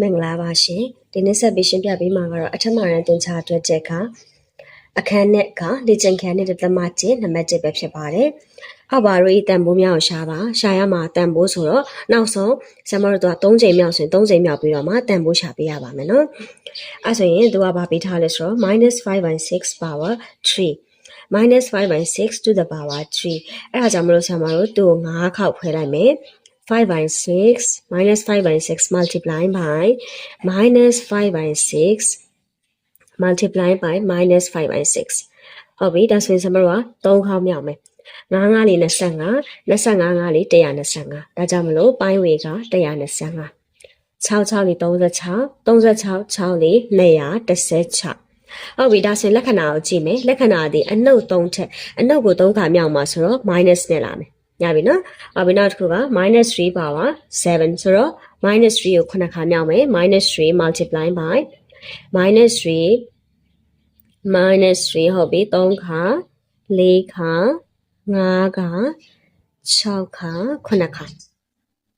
မင်္ဂလာပါရှင်ဒီနေ့ဆက်ပြီးရှင်းပြပေးမှာကတော့အထက်မှာရန်တင်ချအတွက်ချက်ကအခန်းနဲ့ကလေ့ကျင့်ခန်းနဲ့သမတ်ကျနံပါတ်7ပဲဖြစ်ပါတယ်။ဟောပါရိုဤတန်ဖိုးများကိုရှာပါရှာရမှာတန်ဖိုးဆိုတော့နောက်ဆုံးဆမ်မတို့က3ချိန်မြောက်ဆိုရင်3ချိန်မြောက်ပြီးတော့မှတန်ဖိုးရှာပေးရပါမယ်နော်။အဲဆိုရင်သူကဘာပေးထားလဲဆိုတော့ -5/6 power 3 minus 5 by 6 to the power 3အဲ့ဒါကြောင့်မလို့ဆရာမတို့သူ့ကို9ခေါက်ဖွဲလိုက်မယ် 5 by 6 minus 5 by 6 multiply by minus 5 by 6 multiply by minus 5 by 6ဟုတ်ပြီဒါဆိုရင်ဆရာမတို့က3ခေါက်မြောက်မယ်9 9လေး25 25 9လေး125ဒါကြောင့်မလို့ပိုင်းဝေက125 6 6လေး36 36 6လေး216ဟုတ်ပြီဒါဆိုရင်လက္ခဏာကိုကြည့်မယ်လက္ခဏာဒီအနှုတ်3ထက်အနှုတ်ကို3ခါမြောက်မှာဆိုတော့ minus နဲ့လာမယ် ရပြီနော်ဟုတ်ပြီနောက်တစ်ခုက minus 3 power 7ဆိုတော့ minus 3ကို9ခါမြောက်မယ် minus 3 multiply by minus 3 minus 3ဟုတ်ပြီ3ခါ4ခါ5ခါ6ခါ9ခါ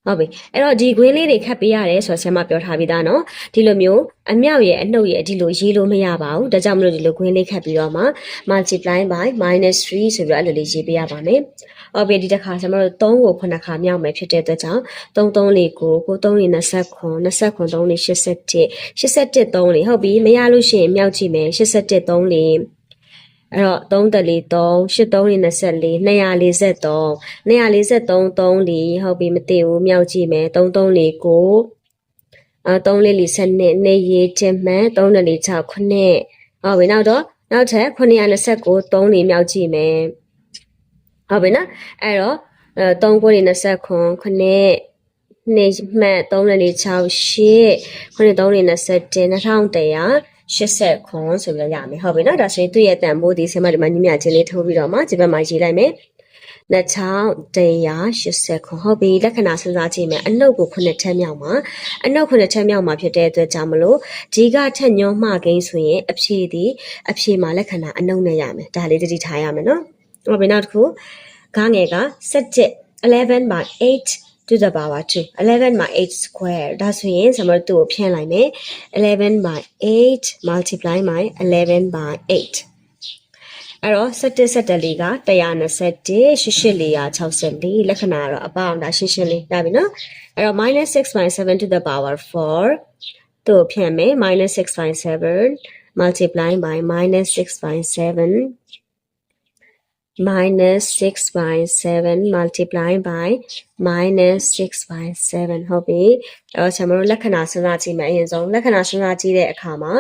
ဟုတ်ပြီအဲ့တော့ဒီခွင်းလေးတွေခတ်ပေးရတယ်ဆိုတော့ဆရာမပြောထားပြီးသားเนาะဒီလိုမျိုးအမြောက်ရဲ့အနှုတ်ရဲ့ဒီလိုရေးလို့မရပါဘူးဒါကြောင့်မလို့ဒီလိုခွင်းလေးခတ်ပြီးတော့မှ multiply by -3ဆိုပြီးတော့အဲ့လိုလေးရေးပေးရပါမယ် ဟုတ်ပြီဒီတစ်ခါကျွန်တော်တို့3ကို9ခါမြောက်မယ်ဖြစ်တဲ့အတွက်ကြောင့်3 3လေးကိုကို3လေး29 29 3လေး87 87 3လေးဟုတ်ပြီမရလို့ရှိရင်မြောက်ကြည့်မယ်87 3လေးအဲ့တော့3တလီ3 83လေး24 243 243 3လီဟုတ်ပြီမသိဘူးမြောက်ကြည့်မယ်3 3လေးကိုအဲ3လေးလီ7နှစ်နေရီတင်မှန်3တလီ6ခုနှစ်ဟုတ်ပြီနောက်တော့နောက်ထပ်929 3လီမြောက်ကြည့်မယ် ဟုတ်ပြီနော်အဲ့တော့အဲ3ကိုလီ29ခုနှစ်နေမှတ်3လီ6 8ခုနှစ်3လီ27 2100 80ခွန်ဆိုပြီးတော့ရမယ်ဟုတ်ပြီနော်ဒါဆိုရင်သူ့ရဲ့တန်ဖိုးဒီဆင်မဒီမှာညမြချင်းလေးထိုးပြီးတော့မှဒီဘက်မှာရေးလိုက်မယ်2180ခွန်ဟုတ်ပြီလက္ခဏာစဉ်းစားကြည့်မယ်အနှုတ်ကိုခုနှစ်ထက်မြောက်မှာအနှုတ်ခုနှစ်ထက်မြောက်မှာဖြစ်တဲ့အတွက်ကြောင့်မလို့ဒီကထက်ညွှန်းမှကိန်းဆိုရင်အဖြေဒီအဖြေမှာလက္ခဏာအနှုတ်နဲ့ရမယ်ဒါလေးတတိထားရမယ်နော်ဟုတ်ပြီနောက်တစ်ခု ဂါငယ်က17 11 by 8 to the power 2 11 by 8 square ဒါဆိုရင်ကျွန်တော်တို့ကိုဖြန့်လိုက်မယ်11 by 8 multiply by 11 by 8အဲ့တော့17 17လေးက121 88 464လက္ခဏာကတော့အပေါင်းဒါရှင်းရှင်းလေးရပြီနော်အဲ့တော့ -6 by 7 to the power 4တို့ဖြန့်မယ် -6 by 7 multiply by -6 by 7 minus 6 by 7 multiply by minus 6 by 7ဟုတ်ပြီအဲ့တော့ကျွန်တော်တို့လက္ခဏာစဉ်းစားကြည့်မယ်အရင်ဆုံးလက္ခဏာစဉ်းစားကြည့်တဲ့အခါမှာ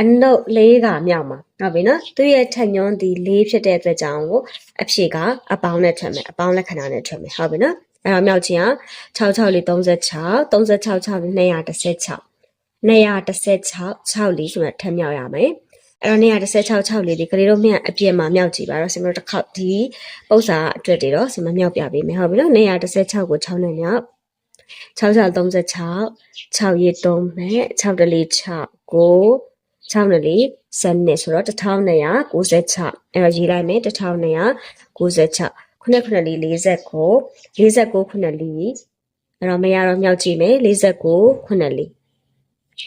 အနုတ်လေးကမြောက်မှာဟုတ်ပြီနော်သူရဲ့ထက်ညွန်းဒီလေးဖြစ်တဲ့အတွက်ကြောင့်ကိုအဖြေကအပေါင်းနဲ့ထွက်မယ်အပေါင်းလက္ခဏာနဲ့ထွက်မယ်ဟုတ်ပြီနော်အဲ့တော့မြောက်ချင်းက66လေး36 36 6 216 216 6လေးဆိုတော့ထပ်မြောက်ရမယ် အဲ့တော့116 6လေးဒီကလေးတို့မြန်အပြည့်မှာမြောက်ကြည့်ပါတော့စင်မတို့တစ်ခေါက်ဒီပု္ပ္ပာအတွက်တွေတော့စင်မမြောက်ပြပေးမယ်ဟုတ်ပြီနော်116ကို6နဲ့မြောက်6636 6ရေ3မဲ့6တလီ6ကို6နဲ့လေးစနစ်ဆိုတော့1296အဲ့တော့ရေးလိုက်မယ်1296ခုနှစ်ခုနှစ်လေး49 49ခုနှစ်လေးအဲ့တော့မရတော့မြောက်ကြည့်မယ်49ခုနှစ်လေး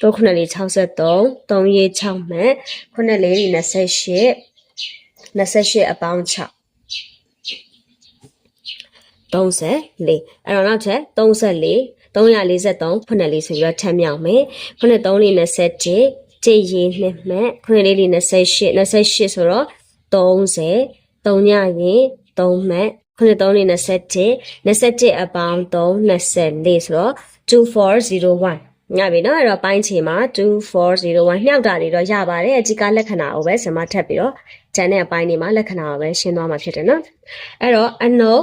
တော့ခုနှစ်လေး63 3ရေ6မှတ်ခုနှစ်လေး28 28အပေါင်း6 34အဲ့တော့နောက်ထပ်34 343ခုနှစ်လေးဆိုပြီးတော့ထပ်မြောက်မယ်ခုနှစ်3လေး27ကြည်ရည်နှစ်မှတ်ခုနှစ်လေး28 28ဆိုတော့30 3ညရင်3မှတ်ခုနှစ်3လေး27 27အပေါင်း3 24ဆိုတော့2401 ညပြီနော်အဲ့တော့ပိုင်းချီမှာ2401မြောက်တာတွေတော့ရပါတယ်အကြီးကလက္ခဏာကိုပဲဆင်မထပ်ပြီးတော့ဂျန်တဲ့အပိုင်းတွေမှာလက္ခဏာကိုပဲရှင်းသွားမှာဖြစ်တယ်နော်အဲ့တော့အနု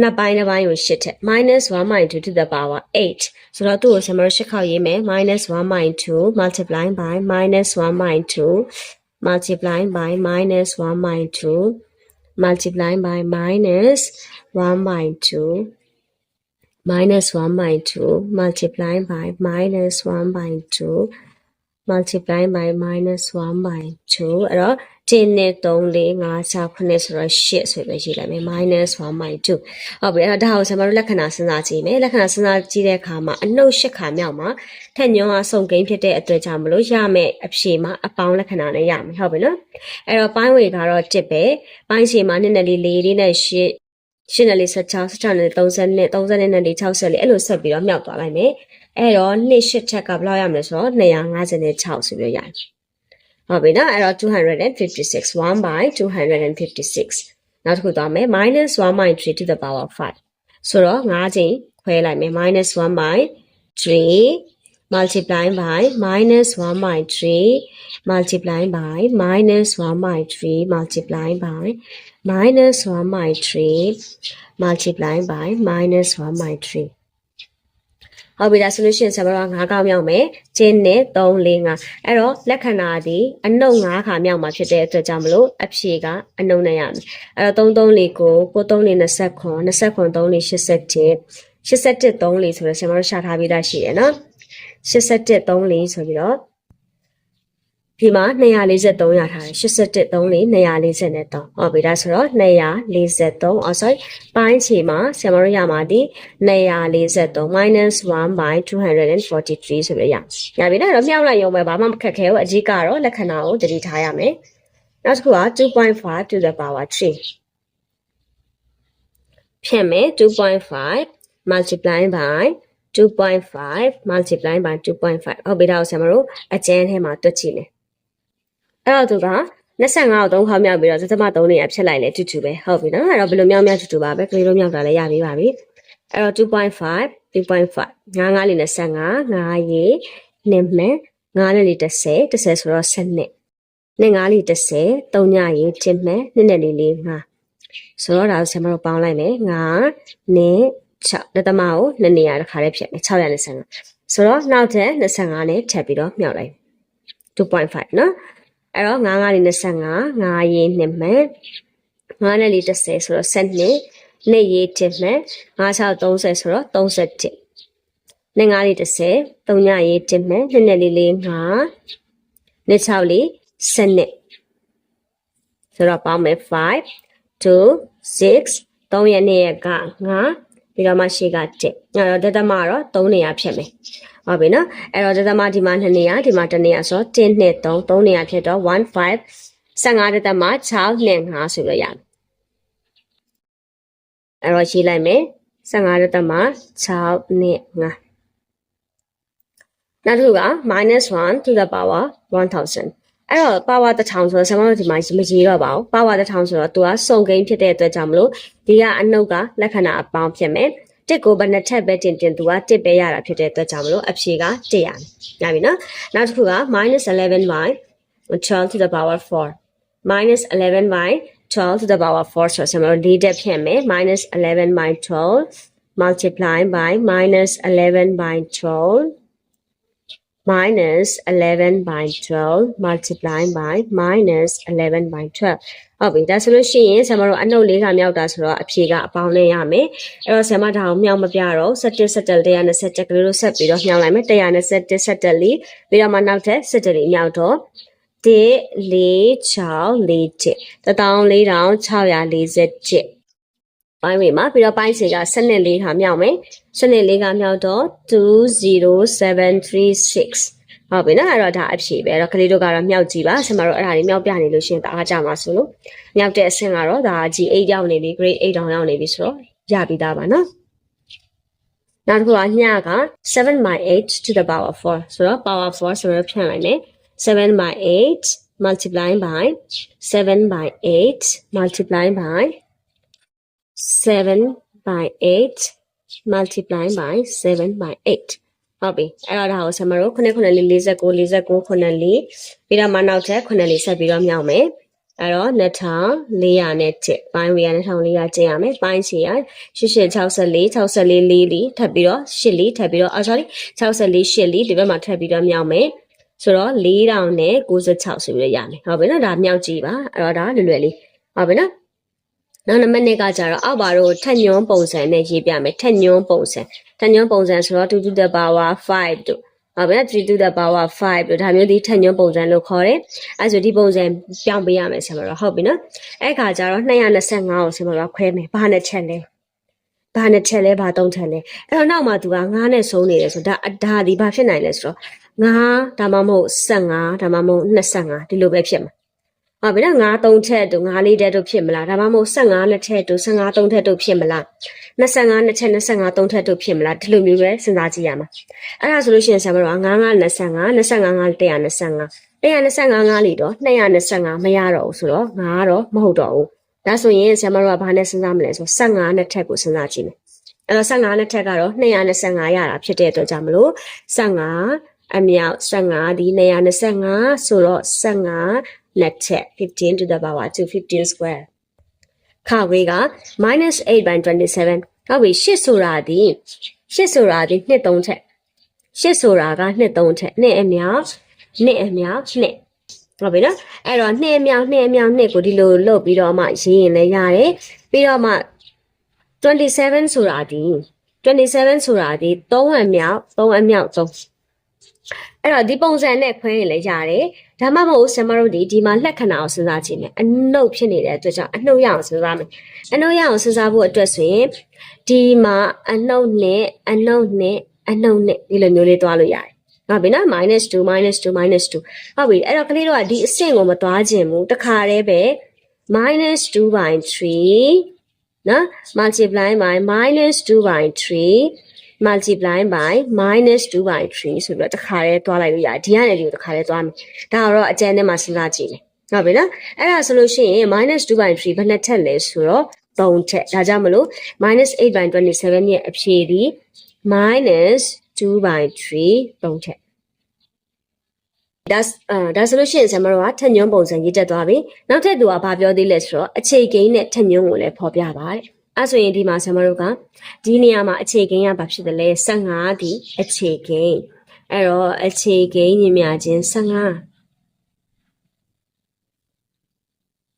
နှစ်ပိုင်းတစ်ပိုင်းကိုရှစ်ထက် -1/2 to the power 8ဆိုတော့သူ့ကိုဆင်မရှစ်ခေါက်ရေးမယ် -1/2 multiply by -1/2 multiply by -1/2 multiply by -1/2 minus 1 by 2 multiply by minus 1 by 2 multiply by minus 1 by 2အဲ့တော့1နဲ့3 4 5 6 9ဆိုတော့8ဆိုပြီးရေးလိုက်မယ် minus 1 by 2ဟုတ်ပြီအဲ့တော့ဒါကိုဆရာမတို့လက္ခဏာစဉ်းစားကြည့်မယ်လက္ခဏာစဉ်းစားကြည့်တဲ့အခါမှာအနှုတ်၈ခါမြောက်မှာထက်ညွန်အားစုံကိန်းဖြစ်တဲ့အတွက်ကြောင့်မလို့ရမယ်အဖြေမှာအပေါင်းလက္ခဏာနဲ့ရမယ်ဟုတ်ပြီနော်အဲ့တော့ပိုင်းဝေကတော့1ပဲပိုင်းခြေမှာ2နဲ့4 4နဲ့8 ရှင်းတယ်လေး16 16နဲ့30နဲ့30နဲ့နဲ့60လေးအဲ့လိုဆက်ပြီးတော့မြောက်သွားလိုက်မယ်အဲ့တော့နှစ်ရှစ်ချက်ကဘယ်လောက်ရမလဲဆိုတော့256ဆိုပြီးရတယ်ဟုတ်ပြီနော်အဲ့တော့256 1 by 256နောက်တစ်ခုသွားမယ် minus 1 by 3 to the power 5ဆိုတော့5ချိန်ခွဲလိုက်မယ် minus 1 by 3 multiply by minus 1 by 3 multiply by minus 1 by 3 multiply by minus 1 by 3 multiply by minus 1 by 3ဟုတ်ပြီဒါဆိုလို့ရှိရင်ဆရာမတို့က9កောက်မြောက်မယ်။ကျင်းနဲ့3 4 5အဲ့တော့လက္ခဏာဒီအနှုတ်9ခါမြောက်မှာဖြစ်တဲ့အတွက်ကြောင့်မလို့အဖြေကအနှုတ်နဲ့ရမယ်။အဲ့တော့3 3 4ကိုကို3 4 29 29 3 4 87 87 3 4ဆိုတော့ဆရာမတို့ရှာထားပြီးသားရှိတယ်နော်။87 3 4ဆိုပြီးတော့ ဒီမှာ243ရထားတယ်87 3 4 243ဟုတ်ပြီဒါဆိုတော့243အော် sorry ပိုင်းခြေမှာဆရာမတို့ရမှာဒီ243 minus 1 by 243ဆိုပြီးရရပြီနော်တော့မြောက်လိုက်ရုံပဲဘာမှမခက်ခဲဘူးအကြီးကတော့လက္ခဏာကိုတတိထားရမယ်နောက်တစ်ခုက2.5 to the power 3ဖြည့်မယ်2.5 multiply by 2.5 multiply by 2.5ဟုတ်ပြီဒါကိုဆရာမတို့အကျန်းထဲမှာတွက်ကြည့်မယ် အဲ့တော့သူက25ကို3ခေါက်မြောက်ပြီးတော့သတ္တမ3နေရဖြစ်လိုက်လေတူတူပဲဟုတ်ပြီနော်အဲ့တော့ဘယ်လိုမြောက်မြောက်တူတူပါပဲကလေးတို့မြောက်တာလည်းရပြီပါပြီအဲ့တော့2.5 2.5 9 9လေးနဲ့15 9ရေနှစ်မဲ့9နဲ့လေး30 30ဆိုတော့7နှစ်နဲ့9လေး30 3ညရေ10မဲ့နှစ်နဲ့လေးလေး9ဆိုတော့ဒါကိုဆရာမတို့ပေါင်းလိုက်မယ်9နဲ့6လက်သမားကိုနှစ်နေရာတစ်ခါလေးဖြစ်မယ်625ဆိုတော့နောက်ထပ်25နဲ့ထပ်ပြီးတော့မြောက်လိုက်2.5နော် အဲ့တော့9 9လေး25 9ရေနှစ်မှန်9နဲ့လေး30ဆိုတော့7နှစ်နှစ်ရေတစ်မှန်9 6 30ဆိုတော့31နှစ်9လေး30 3ညရေတစ်မှန်နှစ်နဲ့လေးလေး9နှစ်6လေး7နှစ်ဆိုတော့ပေါင်းမယ်5 2 6 3ရက်နှစ်ရက်က9 ပြီးတော့မှရှေ့က1အဲ့တော့ဒသမတော့3နေရာဖြစ်မယ်ဟုတ်ပြီနော်အဲ့တော့ဒသမဒီမှာ2နေရာဒီမှာ1နေရာဆိုတော့1 2 3 3နေရာဖြစ်တော့1 5 15ဒသမ6နဲ့5ဆိုလို့ရမယ်အဲ့တော့ရေးလိုက်မယ်15ဒသမ6နဲ့5နောက်တစ်ခုက -1 to the power 1000 အဲ့တော့ power 1000ဆိုတော့ဆရာမတို့ဒီမှာမကြီးတော့ပါဘူး power 1000ဆိုတော့သူကစုံကိန်းဖြစ်တဲ့အတွက်ကြောင့်မလို့ဒီကအနှုတ်ကလက္ခဏာအပေါင်းဖြစ်မယ်တစ်ကိုဘယ်နှစ်ထပ်ပဲတင်တင်သူကတစ်ပဲရတာဖြစ်တဲ့အတွက်ကြောင့်မလို့အဖြေက100ရရပြီနော်နောက်တစ်ခုက -11 by 12 to the power 4 -11 by 12 to the power 4ဆိုတော့ဆရာမတို့၄တက်ဖြစ်မယ် -11 by 12 multiply by -11 by 12 minus 11 by 12 multiply by minus 11 by 12ဟုတ်ပြီဒါဆိုလို့ရှိရင်ဆရာမတို့အနှုတ်လေးကမြောက်တာဆိုတော့အဖြေကအပေါင်းနဲ့ရမယ်အဲ့တော့ဆရာမဒါအောင်မြောက်မပြတော့17 17 127ကလေးတို့ဆက်ပြီးတော့မြောက်လိုက်မယ်127 17လေးပြီးတော့မှနောက်ထပ်17လေးမြောက်တော့1 4 6 4 14647 ပိုင်းဝေမှာပြီးတော့ပိုင်းစီက7နဲ့4ခါမြောက်မယ်7နဲ့4ခါမြောက်တော့20736ဟုတ်ပြီနော်အဲ့တော့ဒါအဖြေပဲအဲ့တော့ကလေးတို့ကတော့မြောက်ကြည့်ပါဆင်မတို့အဲ့ဒါလေးမြောက်ပြနေလို့ရှရင်တအားကြမှာဆိုလို့မြောက်တဲ့အဆင့်ကတော့ဒါ G8 ရောက်နေပြီ grade 8တောင်ရောက်နေပြီဆိုတော့ရပြီးသားပါနော်နောက်တစ်ခုကညက7 by 8 to the power 4ဆိုတော့ power 4ဆိုတော့ဖြန့်လိုက်မယ်7 by 8 multiply by 7 by 8 multiply by 7 by 8 multiply by 7 by 8ဟုတ်ပြီအဲ့တော့ဒါကိုဆမတို့9 9လေး49 49 9လေးပြီးတော့မှနောက်ထပ်9လေးဆက်ပြီးတော့မြောက်မယ်အဲ့တော့2400နဲ့တစ်ပိုင်းဝေးရ2400ကျင်းရမယ်ပိုင်းစီရ8864 64လေးလေးထပ်ပြီးတော့8လေးထပ်ပြီးတော့အာ sorry 64 8လေးဒီဘက်မှာထပ်ပြီးတော့မြောက်မယ်ဆိုတော့4000နဲ့96ဆိုပြီးရမယ်ဟုတ်ပြီနော်ဒါမြောက်ကြည့်ပါအဲ့တော့ဒါလွယ်လွယ်လေးဟုတ်ပြီနော် နောက်နံပါတ်2ကကြတော့အောက်ပါတော့ထက်ညွန်းပုံစံနဲ့ရေးပြမယ်ထက်ညွန်းပုံစံထက်ညွန်းပုံစံဆိုတော့2 to the power 5တို့ဟုတ်ပြီနော်3 to the power 5လို့ဒါမျိုးဒီထက်ညွန်းပုံစံလို့ခေါ်တယ်အဲဆိုဒီပုံစံပြောင်းပေးရမယ်ဆင်မတော့ဟုတ်ပြီနော်အဲ့ခါကျတော့225ကိုဆင်မတော့ခွဲမယ်ဘာနဲ့ချက်လဲဘာနဲ့ချက်လဲဘာသုံးချက်လဲအဲ့တော့နောက်မှသူက9နဲ့ဆုံးနေတယ်ဆိုတော့ဒါဒါဒီဘာဖြစ်နိုင်လဲဆိုတော့9ဒါမှမဟုတ်15ဒါမှမဟုတ်25ဒီလိုပဲဖြစ်မှာ ဟုတ်ပြီနော်9 3ထက်တို့9လေးတက်တို့ဖြစ်မလားဒါမှမဟုတ်15နှစ်ထက်တို့15 3ထက်တို့ဖြစ်မလား25နှစ်ထက်25 3ထက်တို့ဖြစ်မလားဒီလိုမျိုးပဲစဉ်းစားကြည့်ရမှာအဲ့ဒါဆိုလို့ရှိရင်ဆရာမတို့က9 9 25 25 125 125 5လီတော့225မရတော့ဘူးဆိုတော့9ကတော့မဟုတ်တော့ဘူးဒါဆိုရင်ဆရာမတို့ကဘာနဲ့စဉ်းစားမလဲဆို15နှစ်ထက်ကိုစဉ်းစားကြည့်မယ်အဲ့တော့15နှစ်ထက်ကတော့225ရတာဖြစ်တဲ့အတွက်ကြောင့်မလို့15အမြောက်15ဒီ225ဆိုတော့15 လက်ချက်15 to the power 2 15 square ခဝေးက minus 8 by 27 ဟုတ်ပြီ8ဆိုတာဒီ8ဆိုတာဒီ2 3ချက်8ဆိုတာက2 3ချက်2အမြောက်2အမြောက်2ဟုတ်ပြီနော်အဲ့တော့2အမြောက်2အမြောက်2ကိုဒီလိုလုပ်ပြီးတော့မှရေးရင်လည်းရတယ်ပြီးတော့မှ27ဆိုတာဒီ27ဆိုတာဒီ3အမြောက်3အမြောက်3အဲ့တော့ဒီပုံစံနဲ့ခွဲရင်လည်းရတယ် ဒါမှမဟုတ်ဆင်မတို့ဒီဒီမှာလက်ခဏအောင်စဉ်းစားကြည့်မယ်အနှုတ်ဖြစ်နေတဲ့အတွက်ကြောင့်အနှုတ်ရအောင်စဉ်းစားမယ်အနှုတ်ရအောင်စဉ်းစားဖို့အတွက်ဆိုရင်ဒီမှာအနှုတ်နဲ့အနှုတ်နဲ့အနှုတ်နဲ့ဒီလိုမျိုးလေးတွားလို့ရတယ်ဟုတ်ပြီနော် minus 2 minus 2 minus 2ဟုတ်ပြီအဲ့တော့ကလေးတို့ကဒီအဆင့်ကိုမတွားခြင်းဘူးတခါတည်းပဲ minus 2 by 3နော် multiply by minus 2 by 3 multiply by minus 2 by 3ဆိုပြီးတော့တခါတည်းတွားလိုက်လို့ရတယ်ဒီကနေဒီကိုတခါတည်းတွားမယ်ဒါကတော့အကျဉ်းထဲမှာစဉ်းစားကြည့်မယ်ဟုတ်ပြီနော်အဲ့ဒါဆိုလို့ရှိရင် minus 2 by 3ဘယ်နှစ်ထက်လဲဆိုတော့3ထက်ဒါကြောင့်မလို့ minus 8 by 27ရဲ့အဖြေဒီ minus 2 by 3 3ထက်ဒါအာဒါဆိုလို့ရှိရင်ဆရာမတို့ကထက်ညွန်းပုံစံရေးတက်သွားပြီနောက်ထပ်သူကဘာပြောသေးလဲဆိုတော့အခြေကိန်းနဲ့ထက်ညွန်းကိုလည်းဖော်ပြပါတယ် အဲဆိုရင်ဒီမှာဆရာမတို့ကဒီနေရာမှာအခြေကိန်းကဘာဖြစ်တယ်လဲ15ဒီအခြေကိန်းအဲ့တော့အခြေကိန်းညီမြချင်း15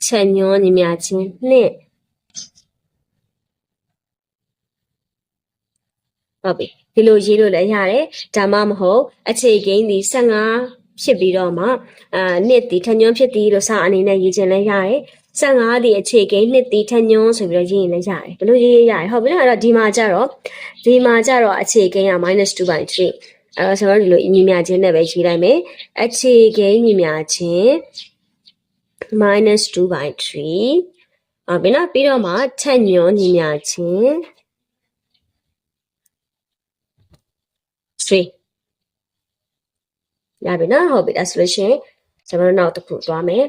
ချက်ညွန်းညီမြချင်း2ဟုတ်ပြီဒီလိုရေးလို့လည်းရတယ်ဒါမှမဟုတ်အခြေကိန်းဒီ15ဖြစ်ပြီးတော့မှအာနှစ်ဒီထညွန်းဖြစ်သည်လို့စာအနေနဲ့ရေးခြင်းလည်းရတယ် 15ဒီအခြေကိန်းနှစ်ဒီထညွန်းဆိုပြီးတော့ရေးရင်လည်းရတယ်ဘယ်လိုရေးရရလဲဟုတ်ပြီနော်အဲ့တော့ဒီမှာကျတော့ဒီမှာကျတော့အခြေကိန်းက -2/3 အဲ့တော့ကျွန်တော်တို့ဒီလိုညီမြချင်းနဲ့ပဲရေးလိုက်မယ်အခြေကိန်းညီမြချင်း -2/3 အော်ဘယ်နော်ပြီးတော့မှထက်ညွန်းညီမြချင်း3ရပြီနော်ဟုတ်ပြီဒါဆိုလို့ရှိရင်ကျွန်တော်တို့နောက်တစ်ခုသွားမယ်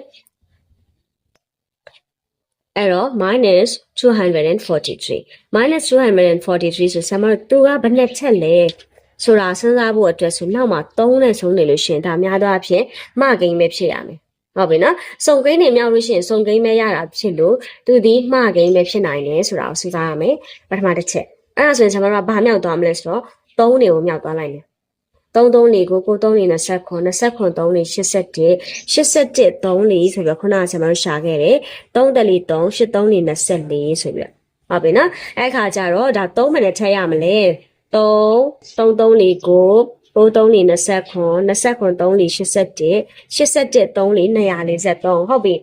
အဲ့တော့ minus 243 minus 243ဆိုဆမ်မတို့သူကဘယ်နဲ့ချက်လဲဆိုတာစဉ်းစားဖို့အတွက်ဆိုနောက်မှာ3နဲ့ဆုံးနေလို့ရှိရင်ဒါများသောအားဖြင့်မကိန်းပဲဖြစ်ရမယ်ဟုတ်ပြီနော်စုံကိန်းတွေမြောက်လို့ရှိရင်စုံကိန်းပဲရတာဖြစ်လို့သူဒီမှာကိန်းပဲဖြစ်နိုင်တယ်ဆိုတာကိုစဉ်းစားရမယ်ပထမတစ်ချက်အဲ့ဒါဆိုရင်ကျွန်တော်တို့ကဘာမြောက်သွားမလဲဆိုတော့3တွေကိုမြောက်သွားလိုက်မယ် 3 3လေးကိုကို3လေး29 29 3လေး81 81 3လေးဆိုပြီးတော့ခုနကကျွန်တော်တို့ရှာခဲ့တယ်3တလီ3 8 3လေး24ဆိုပြီးတော့ဟုတ်ပြီနော်အဲ့ခါကျတော့ဒါ3မနဲ့ထည့်ရမလဲ3 3 3လေးကိုကို3လေး29 29 3လေး81 81 3လေး243ဟုတ်ပြီ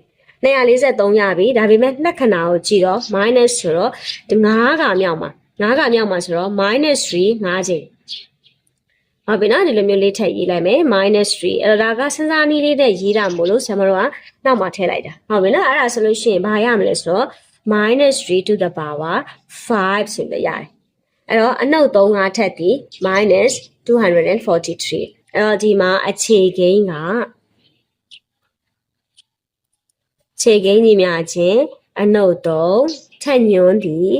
243ရပြီဒါပေမဲ့နှစ်ခဏကိုကြည့်တော့ minus ဆိုတော့ဒီ9ကမြောက်မှာ9ကမြောက်မှာဆိုတော့ minus 3 5ချိန် ဟုတ်ပြီနော်ဒီလိုမျိုးလေးထည့်ရေးလိုက်မယ် minus 3အဲ့တော့ဒါကစဉ်းစားနည်းလေးနဲ့ရေးတာမို့လို့ဆရာမတို့ကနောက်မှထည့်လိုက်တာဟုတ်ပြီနော်အဲ့ဒါဆိုလို့ရှိရင်ဘာရမလဲဆိုတော့ minus 3 to the power 5ဆိုပြီးရတယ်အဲ့တော့အနှုတ်3 5ထက်ပြီး minus 243 အဲ့တော့ဒီမှာအခြေကိန်းကခြေကိန်းကြီးများချင်းအနှုတ်3ထက်ညွန်းသည်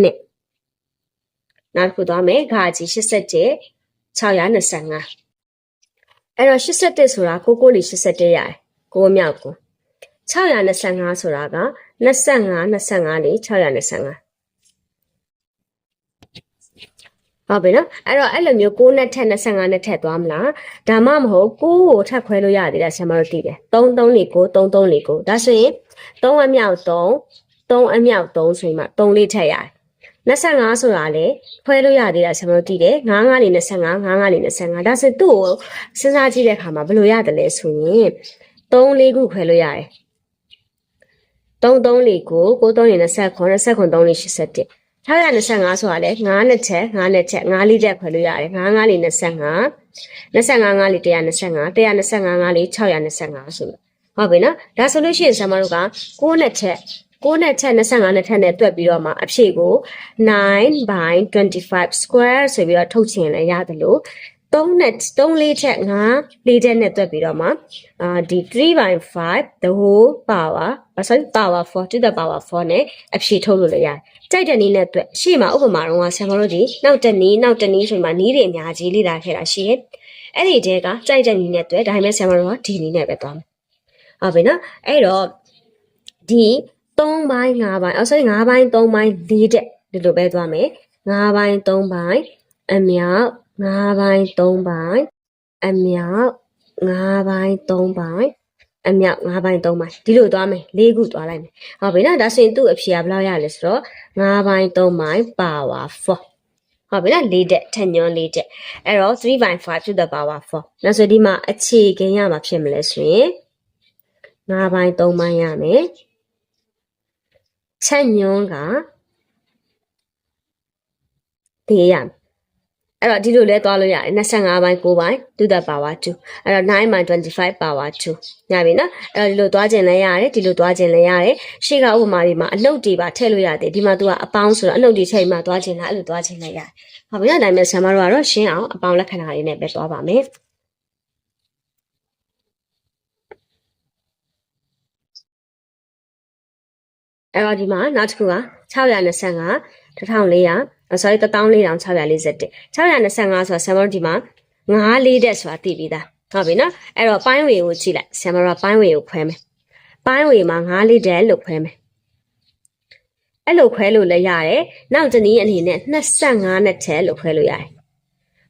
နှစ် နောက်တစ်ခုသွားမယ်ဂါကြီး87 625အဲ့တော့87ဆိုတာကိုကိုလီ87ရတယ်ကိုမြောက်ကို625ဆိုတာက25 25လေး625ဟုတ်ပြီနော်အဲ့တော့အဲ့လိုမျိုး6နဲ့ထက်25နဲ့ထက်သွားမလားဒါမှမဟုတ်6ကိုထပ်ခွဲလို့ရသေးတယ်ဆရာမတို့သိတယ်3 3လေးကို3 3လေးကိုဒါဆိုရင်3အမြောက်3 3အမြောက်3ဆိုရင်မှ3လေးထက်ရတယ် 25ဆိုတာလေဖွဲလို့ရသေးတာဆရာမတို့သိတယ်9 9နေ25 9 9နေ25ဒါဆိုသူ့ကိုစဉ်းစားကြည့်တဲ့အခါမှာဘယ်လိုရတယ်လဲဆိုရင်3 4ခုခွဲလို့ရတယ်3 3 4ကို9 3နေ29 29 3နေ81 625ဆိုတာလေ9နဲ့ချက်9နဲ့ချက်9လေးချက်ခွဲလို့ရတယ်9 9လေး25 25 9လေး125 125 9လေး625ဆိုလို့ဟုတ်ပြီနော်ဒါဆိုလို့ရှိရင်ဆရာမတို့က6နဲ့ချက် 6နဲ့ချက်25နဲ့ထက်နဲ့တွက်ပြီးတော့မှအဖြေကို9 by 25 square ဆိုပြီးတော့ထုတ်ချင်လည်းရတယ်လို့3နဲ့3လေးချက်5လေးချက်နဲ့တွက်ပြီးတော့မှအာဒီ3 by 5 the whole power sorry power 4 to the power 4နဲ့အဖြေထုတ်လို့လည်းရတယ်ကြိုက်တဲ့နည်းနဲ့အတွက်ရှေ့မှာဥပမာတော့ဆရာမတို့ဒီနောက်တစ်နည်းနောက်တစ်နည်းဆိုမှနည်းတွေအများကြီးလေ့လာခဲ့တာရှိရဲ့အဲ့ဒီတဲကကြိုက်တဲ့နည်းနဲ့အတွက်ဒါပေမဲ့ဆရာမတို့ကဒီနည်းနဲ့ပဲသွားမယ်ဟုတ်ပြီနော်အဲ့တော့ဒီ 3ပိုင်း5ပိုင်းအော် sorry 5ပိုင်း3ပိုင်း4တက်ဒီလိုပဲသွားမယ်5ပိုင်း3ပိုင်းအမြောက်5ပိုင်း3ပိုင်းအမြောက်5ပိုင်း3ပိုင်းအမြောက်5ပိုင်း3ပိုင်းဒီလိုသွားမယ်၄ခုသွားလိုက်မယ်ဟုတ်ပြီနော်ဒါဆိုရင်သူ့အဖြေကဘယ်လောက်ရလဲဆိုတော့5ပိုင်း3ပိုင်း power 4ဟုတ်ပြီနော်၄တက်ထက်ညွန်း၄တက်အဲ့တော့3 by 5 to the power 4နောက်ဆိုဒီမှာအခြေခံရမှာဖြစ်မလဲဆိုရင်5ပိုင်း3ပိုင်းရမယ် ချက်ညွန်းကဒီရမယ်အဲ့တော့ဒီလိုလဲသွားလို့ရတယ်25ပိုင်း9ပိုင်း to the power 2အဲ့တော့9 by 25 power 2ညပြီနော်အဲ့တော့ဒီလိုသွားခြင်းလဲရတယ်ဒီလိုသွားခြင်းလဲရတယ်ရှေ့ကဥပမာတွေမှာအနှုတ်တွေပါထည့်လို့ရတယ်ဒီမှာ तू ကအပေါင်းဆိုတော့အနှုတ်တွေထည့်မှသွားခြင်းလားအဲ့လိုသွားခြင်းလဲရတယ်ဟုတ်ပြီနော်ဒါပေမဲ့ဆရာမတို့ကတော့ရှင်းအောင်အပေါင်းလက္ခဏာလေးနဲ့ပဲသွားပါမယ် အဲ့တော့ဒီမှာနောက်တစ်ခုက625 1400 sorry 14641 625ဆိုတာဆမ်မတို့ဒီမှာ9လေးတက်ဆိုတာသိပြီးသားဟုတ်ပြီနော်အဲ့တော့ပိုင်းဝေကိုကြည့်လိုက်ဆမ်မတို့ကပိုင်းဝေကိုခွဲမယ်ပိုင်းဝေမှာ9လေးတက်လို့ခွဲမယ်အဲ့လိုခွဲလို့လည်းရတယ်နောက်တနည်းအနေနဲ့25နဲ့ထက်လို့ခွဲလို့ရတယ်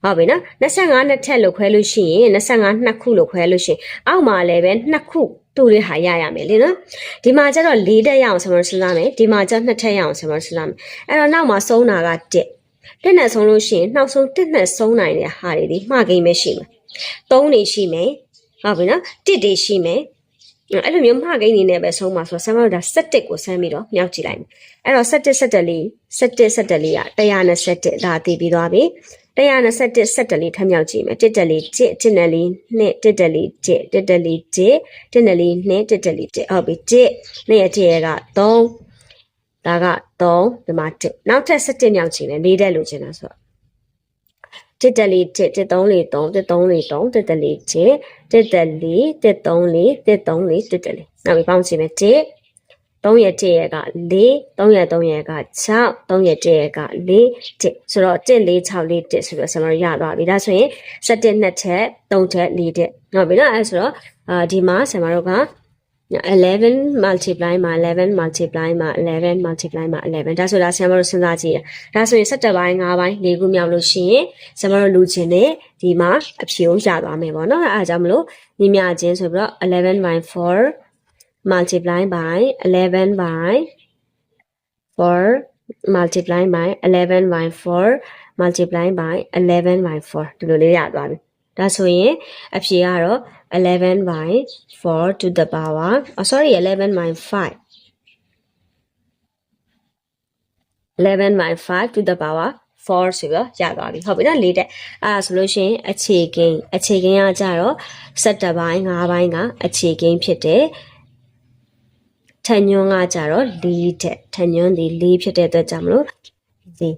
ဟုတ်ပြီနော်25နဲ့ထက်လို့ခွဲလို့ရှိရင်25နှစ်ခုလို့ခွဲလို့ရှိရင်အောက်မှာလည်းပဲနှစ်ခု တူတဲ့ဟာရရမယ်လေနော်ဒီမှာကျတော့၄တက်ရအောင်ဆိုမှစဉ်းစားမယ်ဒီမှာကျနှစ်ထက်ရအောင်ဆိုမှစဉ်းစားမယ်အဲ့တော့နောက်မှာဆုံးတာက1တက်နဲ့ဆုံးလို့ရှိရင်နောက်ဆုံးတက်နဲ့ဆုံးနိုင်တဲ့ဟာတွေဒီမှားကိန်းပဲရှိမယ်3နေရှိမယ်ဟုတ်ပြီနော်1တွေရှိမယ်အဲ့လိုမျိုးမှားကိန်းနေနဲ့ပဲဆုံးမှာဆိုတော့ဆမ်မတို့ဒါ7ကိုဆမ်းပြီးတော့မြောက်ကြည့်လိုက်မယ်အဲ့တော့7 7လေး7 7လေးက121ဒါတည်ပြီးသွားပြီ 121 7လေးထပ်မြောက်ကြည့်မယ်တစ်တက်လေး1တစ်နဲ့လေး2တစ်တက်လေး1တစ်တက်လေး1တစ်နဲ့လေး2တစ်တက်လေး1ဟုတ်ပြီ1နဲ့1ရဲ့က3ဒါက3ဒီမှာ1နောက်ထပ်7မြောက်ကြည့်မယ်၄တက်လို့ချင်တာဆိုတော့တစ်တက်လေး1တစ်3လေး3တစ်3လေး3တစ်တက်လေး1တစ်တက်လေးတစ်3လေးတစ်3လေးတစ်တက်လေးနောက်ပြီးပေါင်းကြည့်မယ်1 3ရက်1ရက်က4 3ရက်3ရက်က6 3ရက်1ရက်က4 1ဆိုတော့1 4 6 4 1ဆိုတော့ဆမရရသွားပြီဒါဆိုရင်7နှစ်ထက်3ထက်4တက်ဟုတ်ပြီနော်အဲဆိုတော့အာဒီမှာဆမတို့က11 multiply မှာ11 multiply မှာ11 multiply မှာ11ဒါဆိုတာဆရာမတို့စဉ်းစားကြည့်ရဒါဆိုရင်17ပိုင်း5ပိုင်း4ခုမြောက်လို့ရှိရင်ဆရာမတို့လူချင်းနဲ့ဒီမှာအဖြေကိုရသွားမယ်ပေါ့နော်အဲအားကြောင့်မလို့ညီမြချင်းဆိုပြီးတော့11 by 4 multiply by 11 by 4 multiply by 11 by 4 multiply by 11 by 4ဒီလိုလေးရသွားပြီဒါဆိုရင်အဖြေကတော့11 by 4 to the power oh sorry 11 by 5 11 by 5 to the power 4ဆိုပြီးတော့ရသွားပြီဟုတ်ပြီနော်လေးတက်အဲ့ဒါဆိုလို့ရှိရင်အခြေကိန်းအခြေကိန်းကကြတော့17ပိုင်း5ပိုင်းကအခြေကိန်းဖြစ်တယ် ထညွန်းကကြတော့4တက်ထညွန်းဒီ4ဖြစ်တဲ့အတွက်ကြောင့်မလို့ဒီ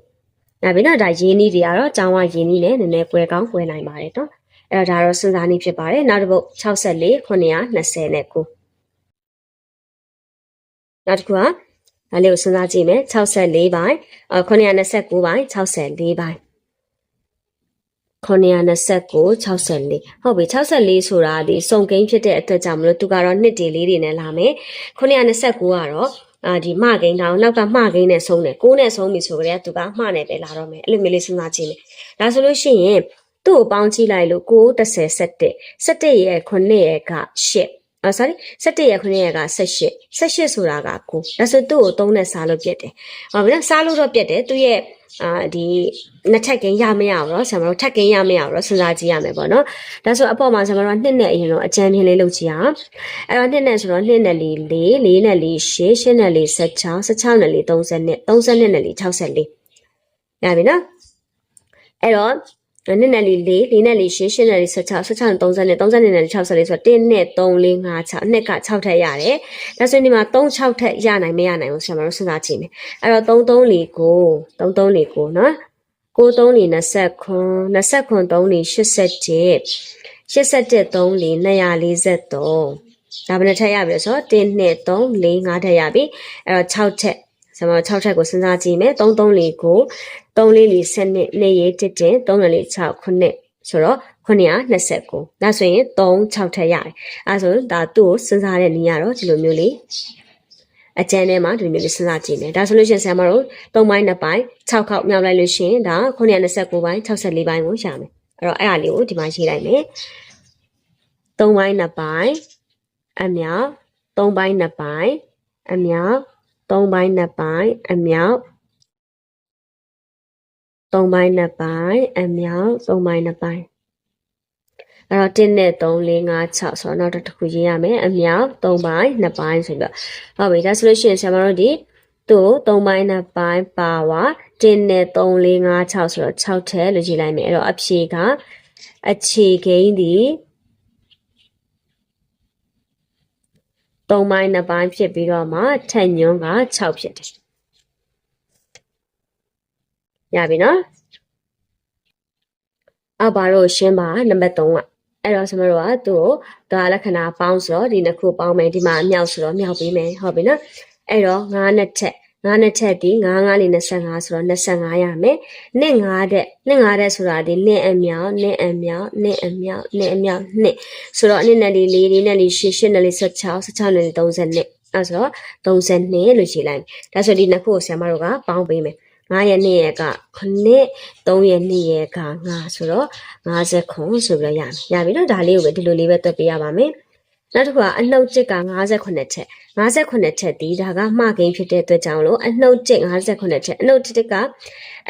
နောက်ပြီးတော့ဒါရင်းနှီးတွေကတော့ကျောင်းဝရင်းနှီးနဲ့နည်းနည်းပွဲကောင်းပွဲနိုင်ပါတယ်နော်အဲ့တော့ဒါတော့စဉ်းစားနည်းဖြစ်ပါတယ်နောက်တစ်ပုတ်64 920နဲ့9နောက်တစ်ခုကဒါလေးကိုစဉ်းစားကြည့်မယ်64ပိုင်း929ပိုင်း64ပိုင်း 929 64ဟုတ်ပြီ64ဆိုတာဒီစုံကိန်းဖြစ်တဲ့အတွက်ကြောင့်မလို့သူကတော့နှစ်တီလေးတွေနဲ့လာမယ်929ကတော့အာဒီမကိန်းတောင်နောက်ကမကိန်းနဲ့ဆုံးတယ်ကိုးနဲ့ဆုံးပြီဆိုကြတဲ့သူကမှနဲ့ပဲလာတော့မယ်အဲ့လိုမျိုးလေးစဉ်းစားကြည့်မယ်ဒါဆိုလို့ရှိရင်သူ့ကိုပေါင်းကြည့်လိုက်လို့9 30 17 17ရဲ့9ရဲ့က8 အော် sorry 17ရက်9ရက်က18 18ဆိုတာကကိုဒါဆိုသူ့ကို3နဲ့စားလို့ပြက်တယ်ဟောပြီးတော့စားလို့တော့ပြက်တယ်သူ့ရဲ့အာဒီနှစ်ထပ်ကင်းရမရအောင်တော့ဆရာမတို့ထပ်ကင်းရမရအောင်တော့စဉ်းစားကြည့်ရမယ်ပေါ့နော်ဒါဆိုအပေါ်မှာဆရာမတို့ကနှစ်နဲ့အရင်တော့အကြံပြင်းလေးလုပ်ကြည့်အောင်အဲ့တော့နှစ်နဲ့ဆိုတော့နှစ်နဲ့လေး၄၄နဲ့လေး၈၈နဲ့လေး၁၆၁၆နဲ့လေး30နဲ့30နဲ့လေး64ရပြီနော်အဲ့တော့ နှစ်နဲ့လေးလေးလေးနဲ့လေးရှင်းရှင်းနဲ့လေး16 16နဲ့30နဲ့30နဲ့64ဆိုတော့1နဲ့3 4 5 6နှစ်က6ထက်ရတယ်။ဒါဆိုရင်ဒီမှာ3 6ထက်ရနိုင်မရနိုင်ဘူးဆရာမတို့စဉ်းစားကြည့်မယ်။အဲ့တော့3 3 4ကို3 3 4ကိုနော်ကို3နေ29 29 3နေ87 87 3နေ243ဒါဘယ်နှထက်ရပြီဆိုတော့1 2 3 4 5ထက်ရပြီအဲ့တော့6ထက် ဆရာမ6ထက်ကိုစဉ်းစားကြည့်မယ်3 3 4 9 3 4 4 7နှစ်ရေးတစ်တင်3 4 6 9ဆိုတော့929ဒါဆိုရင်3 6ထက်ရတယ်အဲဆိုဒါသူ့ကိုစဉ်းစားတဲ့နည်းရတော့ဒီလိုမျိုးလေးအကျန်းထဲမှာဒီလိုမျိုးလေးစဉ်းစားကြည့်မယ်ဒါဆိုလို့ရှိရင်ဆရာမတို့3ပိုင်း2ပိုင်း6ခေါက်မြောက်လိုက်လို့ရှိရင်ဒါ929ပိုင်း64ပိုင်းကိုရမယ်အဲ့တော့အဲ့ဒါလေးကိုဒီမှာရေးလိုက်မယ်3ပိုင်း2ပိုင်းအမြောက်3ပိုင်း2ပိုင်းအမြောက် 3ပိုင်း2ပိုင်းအမြောက်3ပိုင်း2ပိုင်းအမြောက်3ပိုင်း2ပိုင်းအဲ့တော့1နဲ့3 4 5 6ဆိုတော့နောက်တစ်ခုရေးရမယ်အမြောက်3ပိုင်း2ပိုင်းဆိုပြီးတော့ဟုတ်ပြီဒါဆိုလို့ရှိရင်ဆရာမတို့ဒီသူ့3ပိုင်း2ပိုင်းပါဝါ1နဲ့3 4 5 6ဆိုတော့6ထဲလို့ရေးလိုက်မယ်အဲ့တော့အဖြေကအခြေကိန်းဒီ 3ပိုင်း2ပိုင်းဖြစ်ပြီးတော့မှထက်ညွန်းက6ဖြစ်တယ်ရပြီနော်အဘာတော့ရှင်းပါနံပါတ်3ကအဲ့တော့ကျွန်တော်တို့ကသူ့ကိုဒါလက္ခဏာပေါင်းဆိုတော့ဒီနှစ်ခုပေါင်းမယ်ဒီမှာအမြောက်ဆိုတော့မြောက်ပေးမယ်ဟုတ်ပြီနော်အဲ့တော့9နဲ့ထက် 9နဲ့ထက်ဒီ9 9လေး25ဆိုတော့25ရမယ်နှစ်9တဲ့နှစ်9တဲ့ဆိုတာဒီနှစ်အမြောက်နှစ်အမြောက်နှစ်အမြောက်နှစ်အမြောက်နှစ်ဆိုတော့နှစ်နဲ့လေးလေးလေးနဲ့လေး8 8နဲ့လေး16 16နဲ့လေး30နှစ်အဲ့ဆိုတော့32လို့ရေးလိုက်ဒါဆိုဒီနှစ်ခုကိုဆရာမတို့ကပေါင်းပေးမယ်9ရက်2ရက်က9 3ရက်2ရက်က9ဆိုတော့50ခွန်ဆိုပြီးတော့ရမယ်ရပြီနော်ဒါလေးကိုပဲဒီလိုလေးပဲတွက်ပေးရပါမယ် နောက်တစ်ခုကအနှုတ်ကျစ်က58ချက်58ချက်ဒီဒါကမှားကိန်းဖြစ်တဲ့အတွက်ကြောင့်လို့အနှုတ်ကျစ်58ချက်အနှုတ်တစ်က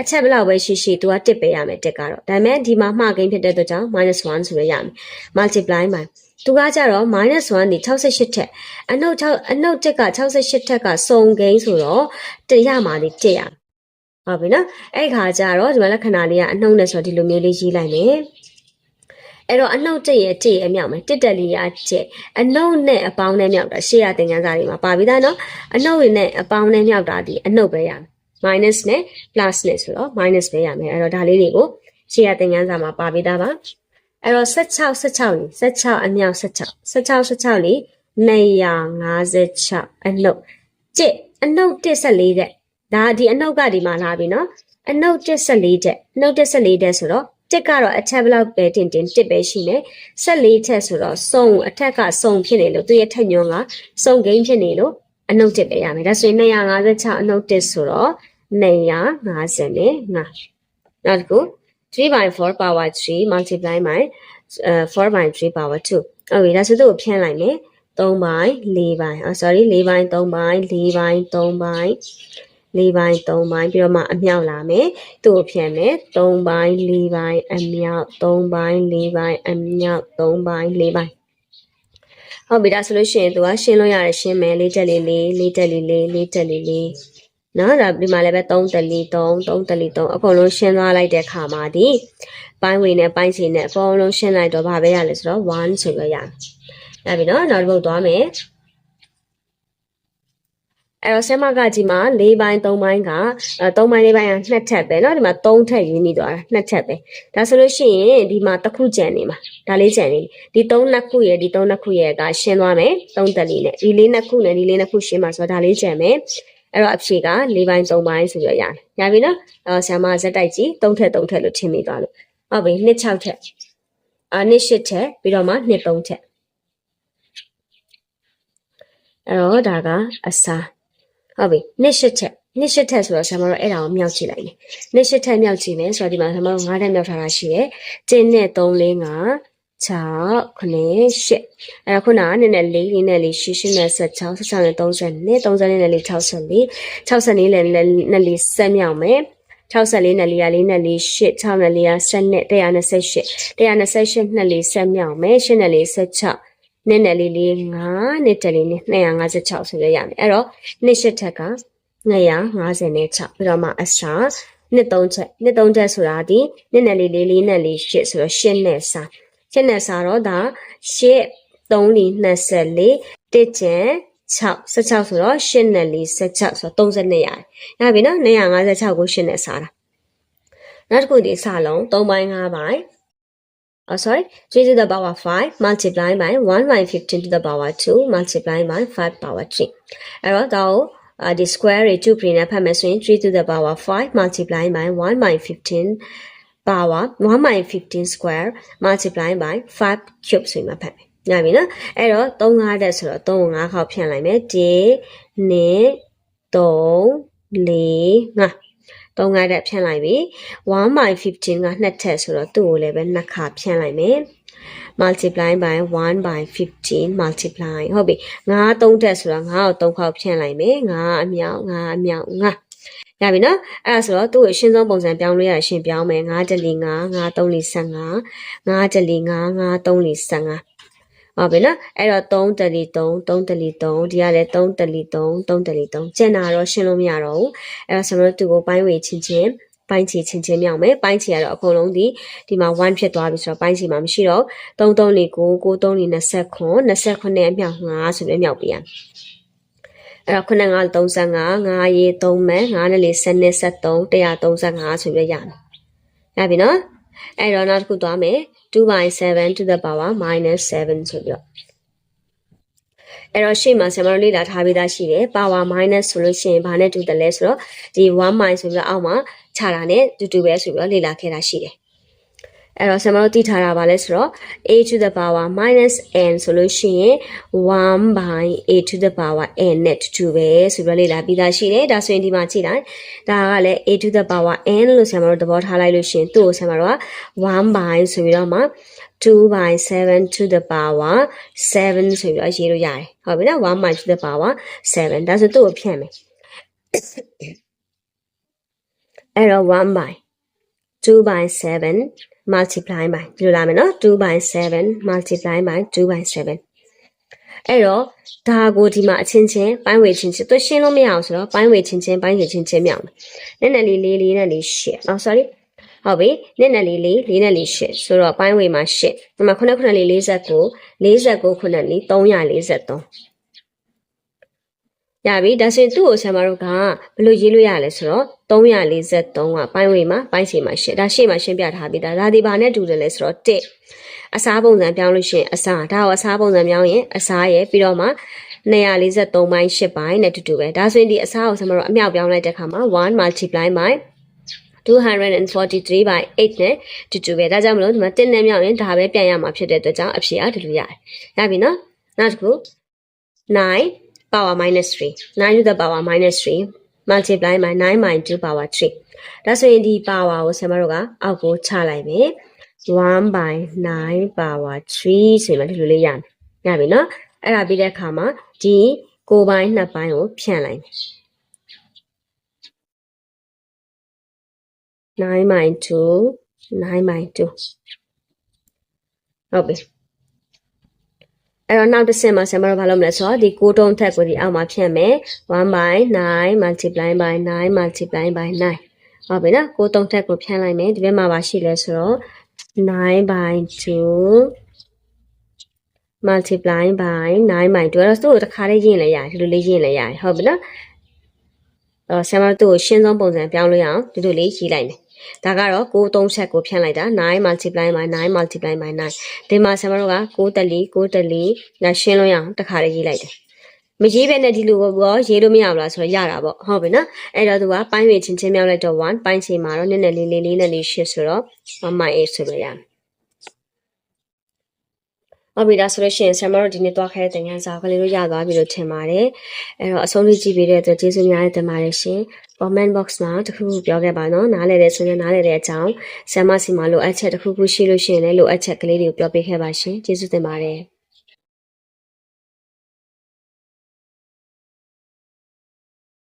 အချက်ဘလောက်ပဲရှိရှိသူကတစ်ပေးရမယ်တစ်ကတော့ဒါပေမဲ့ဒီမှာမှားကိန်းဖြစ်တဲ့အတွက်ကြောင့် -1 ဆိုရရမယ် multiply by သူကကြတော့ -1 ဒီ68ထက်အနှုတ်6အနှုတ်ကျစ်က68ထက်ကစုံကိန်းဆိုတော့တရမှာဒီတစ်ရဟုတ်ပြီနော်အဲ့ခါကျတော့ဒီမှာလက္ခဏာလေးကအနှုတ်နဲ့ဆိုတော့ဒီလိုမျိုးလေးရေးလိုက်မယ် အဲ့တော့အနှုတ်တက်ရဲ့တက်ရဲ့မြောက်မယ်တက်တက်လေးရချက်အနှုတ်နဲ့အပေါင်းနဲ့မြောက်တာရှေ့ရသင်ခန်းစာတွေမှာပါပြီးသားနော်အနှုတ်ရနဲ့အပေါင်းနဲ့မြောက်တာဒီအနှုတ်ပဲရမယ် minus နဲ့ plus နဲ့ဆိုတော့ minus ပဲရမယ်အဲ့တော့ဒါလေးတွေကိုရှေ့ရသင်ခန်းစာမှာပါပြီးသားပါအဲ့တော့16 16လေး16အမြောက်16 16 16လေး256အနှုတ်ကျက်အနှုတ်14တဲ့ဒါဒီအနှုတ်ကဒီမှာလာပြီနော်အနှုတ်14တဲ့အနှုတ်14တဲ့ဆိုတော့ တစ်ကတော့အထက်ဘလောက်ပဲတင်တင်တစ်ပဲရှိနေ14ချက်ဆိုတော့စုံအထက်ကစုံဖြစ်နေလို့သူရဲ့ထက်ညွန်ကစုံကိန်းဖြစ်နေလို့အနှုတ်တစ်ပဲရမယ်ဒါဆိုရင်256အနှုတ်တစ်ဆိုတော့250နဲ့5နောက်တစ်ခု3 by 4 power 3 multiply by uh, 4 by 3 power 2ဟုတ်ပြီဒါဆိုသူ့ကိုဖြန်းလိုက်မယ်3 by 4 by oh sorry 4 by 3 by 4 by 3 by ၄ပိုင်း၃ပိုင်းပြီးတော့မှအမြောက်လာမယ်သူ့ကိုဖြန့်မယ်၃ပိုင်း၄ပိုင်းအမြောက်၃ပိုင်း၄ပိုင်းအမြောက်၃ပိုင်း၄ပိုင်းဟုတ်ပြီဒါဆိုလို့ရှိရင်သူကရှင်းလို့ရတယ်ရှင်းမယ်လေးတက်လေးလေးလေးတက်လေးလေးလေးတက်လေးလေးနော်ဒါဒီမှာလည်းပဲ3တက်လေး3 3တက်လေး3အကုန်လုံးရှင်းသွားလိုက်တဲ့ခါမှာဒီပိုင်းဝင်နဲ့ပိုင်းစီနဲ့အကုန်လုံးရှင်းလိုက်တော့ဗာပဲရလဲဆိုတော့1ဆိုပြီးရမယ်။ဒါပြီနော်နောက်တစ်ပုတ်သွားမယ်။ အဲ့တော့ဆမကကြီးမှာ၄ပိုင်း၃ပိုင်းက၃ပိုင်း၄ပိုင်းကနှစ်ထပ်ပဲเนาะဒီမှာ၃ထပ်ယူနေသွားတာနှစ်ထပ်ပဲဒါဆိုလို့ရှိရင်ဒီမှာတစ်ခုကြံနေမှာဒါလေးကြံနေဒီ၃နှစ်ခုရဲ့ဒီ၃နှစ်ခုရဲ့ကရှင်းသွားမယ်၃တက်လေးနဲ့ဒီလေးနှစ်ခုနဲ့ဒီလေးနှစ်ခုရှင်းမှာဆိုတော့ဒါလေးကြံမယ်အဲ့တော့အဖြေက၄ပိုင်း၃ပိုင်းဆိုပြီးရတယ်ရပြီနော်အဲ့တော့ဆမဇက်တိုက်ကြီး၃ထက်၃ထက်လို့ထင်မိသွားလို့ဟုတ်ပြီနှစ်၆ထက်အာနှစ်၈ထက်ပြီးတော့မှနှစ်၃ထက်အဲ့တော့ဒါကအစား ဟုတ်ပြီနှစ်ရှစ်ထက်နှစ်ရှစ်ထက်ဆိုတော့ဆရာမတို့အဲ့ဒါကိုမြောက်ကြည့်လိုက်မယ်နှစ်ရှစ်ထက်မြောက်ကြည့်မယ်ဆိုတော့ဒီမှာဆရာမတို့၅ထက်မြောက်ထားတာရှိတယ်ကျင်းနဲ့3 4 5 6 9 8အဲ့ခုနကနည်းနည်းလေးနည်းနည်းလေးရှင်းရှင်းနဲ့16 16နဲ့32 32နဲ့လေး64 64နဲ့လေးနဲ့လေးဆက်မြောက်မယ်64နဲ့လေးရလေးနဲ့လေး8 6နဲ့လေးရ7နဲ့128 128နဲ့လေးဆက်မြောက်မယ်8နဲ့လေး16 နဲ့နဲ့လေးလေး9နဲ့တက်လေးနဲ့256ဆိုရရမယ်အဲ့တော့နှစ်ရှစ်ထက်က256နဲ့6ပြီးတော့မှအစားနှစ်သုံးချက်နှစ်သုံးချက်ဆိုတာဒီနှစ်နဲ့လေးလေးလေးနဲ့လေး8ဆိုတော့8နဲ့စားရှင်းနဲ့စားတော့ဒါရှစ်3လီ24တစ်ကျန်6 16ဆိုတော့8နဲ့4 16ဆိုတော့32ရတယ်။ရပြီနော်256ကို8နဲ့စားတာ။နောက်တစ်ခုဒီစလုံး3ပိုင်း5ပိုင်း Oh sorry 3 to the power 5 multiply by 1 by 15 to the power 2 multiply by 5 power 3အဲ့တော့ဒါကိုအာဒီ square တွေ2 pre နဲ့ဖတ်မယ်ဆိုရင်3 to the power 5 multiply by 1 by 15 power 1 by 15 square multiply by 5 cube ဆိုရင်မှဖတ်မယ်။ညပြီနော်။အဲ့တော့3 5တက်ဆိုတော့3 5ခေါက်ဖြန့်လိုက်မယ်1 2 3 4 5 3 5တက်ဖြန့်လိုက်ပြီ1 by 15ကနှစ်ထက်ဆိုတော့သူ့ကိုလည်းပဲနှစ်ခါဖြန့်လိုက်မယ် multiply by 1 by 15 multiply ဟုတ်ပြီ9 3တက်ဆိုတော့9ကို3ခေါက်ဖြန့်လိုက်မယ်9အမြောက်9အမြောက်9ရပြီနော်အဲ့ဒါဆိုတော့သူ့ကိုအရှင်းဆုံးပုံစံပြောင်းလို့ရရှင်းပြောင်းမယ်9တလီ9 9 3လီ15 9တလီ9 9 3လီ15 ဟုတ်ပြီနော်အဲ့တော့3တလီ3 3တလီ3ဒီကလည်း3တလီ3 3တလီ3ကျန်တာတော့ရှင်းလို့မရတော့ဘူးအဲ့တော့ဆိုတော့သူ့ကိုပိုင်းဝေချင်းချင်းပိုင်းချီချင်းချင်းမြောက်မယ်ပိုင်းချီကတော့အကုန်လုံးဒီဒီမှာ1ဖြစ်သွားပြီဆိုတော့ပိုင်းချီမှာမရှိတော့3 3လေး9 9 3လေး29 29နဲ့အမြောက်5ဆိုပြီးမြောက်ပြရမယ်အဲ့တော့ခုနက35 9ရေ3မဲ9နဲ့လေး7နဲ့73 135ဆိုပြီးရမယ်ရပြီနော်အဲ့တော့နောက်တစ်ခုသွားမယ် 2 by 7 to the power minus 7ဆိုပြီးတော့အဲ့တော့ရှေ့မှာဆရာမတို့လေ့လာထားပြီးသားရှိတယ် power minus ဆိုလို့ရှိရင်ဘာနဲ့တူတယ်လဲဆိုတော့ဒီ1 minus ဆိုပြီးတော့အောက်မှာခြာတာနဲ့တူတူပဲဆိုပြီးတော့လေ့လာခဲ့တာရှိတယ် အဲ့တော့ဆရာမတို့သိထားတာပါလဲဆိုတော့ a to the power minus n ဆိုလို့ရှိရင်1 by a to the power n နဲ့တူတူပဲဆိုပြီးတော့လေ့လာပြီးသားရှိတယ်ဒါဆိုရင်ဒီမှာကြည့်လိုက်ဒါကလည်း a to the power n လို့ဆရာမတို့သဘောထားလိုက်လို့ရှိရင်သူ့ကိုဆရာမတို့က1 by ဆိုပြီးတော့မှ2 by 7 to the power 7ဆိုပြီးတော့ရေးလို့ရတယ်ဟုတ်ပြီနော်1 by to the power 7ဒါဆိုသူ့ကိုဖြန့်မယ်အဲ့တော့1 by 2 by 7 multiply by ဒီလိုလာမယ်နော်2 by 7 multiply by 2 by 7အဲ့တော့ဒါကိုဒီမှာအချင်းချင်းပိုင်းဝေချင်းချင်းသူရှင်းလို့မရအောင်ဆိုတော့ပိုင်းဝေချင်းချင်းပိုင်းဝေချင်းချင်းမြောက်မယ်နည်းနည်းလေးလေးလေးနဲ့လေးရှစ်အော် sorry ဟုတ်ပြီနည်းနည်းလေးလေးလေးနဲ့လေးရှစ်ဆိုတော့ပိုင်းဝေမှာရှစ်ဒီမှာခုနခုနလေး49 49ခုနလေး343 ရပြီဒါဆိုရင်သူ့ကိုဆရာမတို့ကဘယ်လိုရေးလို့ရလဲဆိုတော့343ကပိုင်းဝေမှာပိုင်းစီမှာရှစ်ဒါရှေ့မှာရှင်းပြထားပြီးသားဒါဒီဘာနဲ့တူတယ်လဲဆိုတော့1အစားပုံစံပြောင်းလို့ရှိရင်အစားဒါကိုအစားပုံစံပြောင်းရင်အစားရဲ့ပြီးတော့မှ243ပိုင်း8ပိုင်းနဲ့တူတူပဲဒါဆိုရင်ဒီအစားကိုဆရာမတို့အမြောက်ပြောင်းလိုက်တဲ့အခါမှာ1 multiply by 243 by 8နဲ့တူတူပဲဒါကြောင့်မလို့ဒီမှာ1နဲ့မြောက်ရင်ဒါပဲပြန်ရမှာဖြစ်တဲ့အတွက်ကြောင့်အဖြေအတူတူရတယ်ရပြီနော်နောက်တစ်ခု9 power minus 3 9 to the power minus 3 multiply by 9 by 2 power 3ဒါဆိုရင်ဒီ power ကိုဆရာမတို့ကအောက်ကိုချလိုက်မယ်1 by 9 power 3ဆိုရင်ဒီလိုလေးရမယ်ရပြီနော်အဲ့ဒါပြီးတဲ့အခါမှာဒီကိုပိုင်းနှစ်ပိုင်းကိုဖြန့်လိုက်မယ်9 by 2 9 by 2ဟုတ်ပြီ အဲ့တော့နောက်တစ်ဆင့်မှာဆရာမတို့ဘာလုပ်မလဲဆိုတော့ဒီ6တုံးထက်ကိုဒီအောက်မှာဖြန့်မယ်1 by 9 multiply by 9 multiply by 9ဟုတ်ပြီနော်6တုံးထက်ကိုဖြန့်လိုက်မယ်ဒီဘက်မှာပါရှိလဲဆိုတော့9 by 2 multiply by 9 by 2အဲ့တော့သူ့ကိုတစ်ခါလေးရင်းလဲရတယ်ဒီလိုလေးရင်းလဲရတယ်ဟုတ်ပြီနော်အော်ဆရာမတို့သူ့ကိုရှင်းဆုံးပုံစံပြောင်းလို့ရအောင်ဒီလိုလေးရေးလိုက်မယ် ဒါကတော့6 3ချက်ကိုဖြန့်လိုက်တာ9 multiply by 9 multiply by 9ဒီမှာဆရာမတို့က6တလီ6တလီဒါရှင်းလို့ရအောင်တစ်ခါလေးရေးလိုက်တယ်မရေးပဲနဲ့ဒီလိုဘောရေးလို့မရဘူးလားဆိုတော့ရတာပေါ့ဟုတ်ပြီနော်အဲ့တော့သူကပိုင်းဝေချင်းချင်းမြောက်လိုက်တော့1ပိုင်းချိန်မှာတော့နည်းနည်းလေးလေးလေးနဲ့လေးရှစ်ဆိုတော့1 8ဆိုလို့ရမယ် ဟုတ်ပြီဒါဆိုလို့ရှိရင်ဆရာမတို့ဒီနေ့သွားခဲ့တဲ့သင်ခန်းစာကလေးတို့ရသွားပြီလို့ထင်ပါတယ်အဲ့တော့အဆုံးထိကြည့်ပေးတဲ့အတွက်ကျေးဇူးများတင်ပါတယ်ရှင် comment box မှာတခုခုပြောခဲ့ပါနော်နားလည်တဲ့ဆိုရင်နားလည်တဲ့အကြောင်းဆရာမစီမှာလိုအပ်ချက်တခုခုရှိလို့ရှိရင်လည်းလိုအပ်ချက်ကလေးတွေကိုပြောပေးခဲ့ပါရှင်ကျေးဇူးတင်ပါတယ်